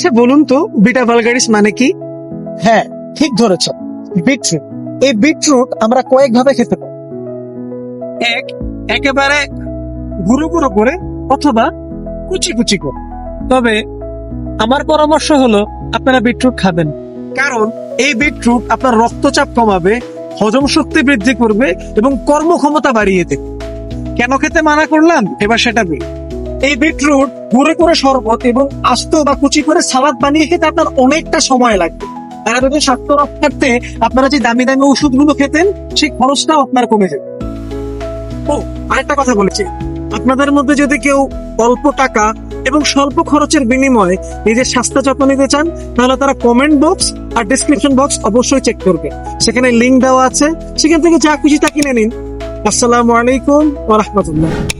আচ্ছা বলুন তো বিটা ভালগারিস মানে কি? হ্যাঁ ঠিক ধরেছ। বিটরুট এই বিটরুট আমরা কয়েক ভাবে খেতে পারি। এক একেবারে গুঁড়ো গুঁড়ো করে অথবা কুচি কুচি করে। তবে আমার পরামর্শ হলো আপনারা বিটরুট খাবেন। কারণ এই বিটরুট আপনার রক্তচাপ কমাবে হজম শক্তি বৃদ্ধি করবে এবং কর্মক্ষমতা বাড়িয়ে দেবে। কেন খেতে মানা করলাম? এবার সেটা বলি। এই বিটরুট গুঁড়ো করে শরবত এবং আস্ত বা কুচি করে সালাদ বানিয়ে খেতে আপনার অনেকটা সময় লাগবে। আর যদি স্বাস্থ্য রক্ষার্থে আপনারা যে দামি দামি ওষুধগুলো খেতেন, সেই খরচটাও আপনার কমে যাবে। ও, আরেকটা কথা বলেছি। আপনাদের মধ্যে যদি কেউ অল্প টাকা এবং স্বল্প খরচের বিনিময়ে নিজের স্বাস্থ্য যত্ন নিতে চান, তাহলে তারা কমেন্ট বক্স আর ডিসক্রিপশন বক্স অবশ্যই চেক করবে। সেখানে লিংক দেওয়া আছে। সেখান থেকে যা খুশি তা কিনে নিন। আসসালামু আলাইকুম ওয়া রাহমাতুল্লাহ।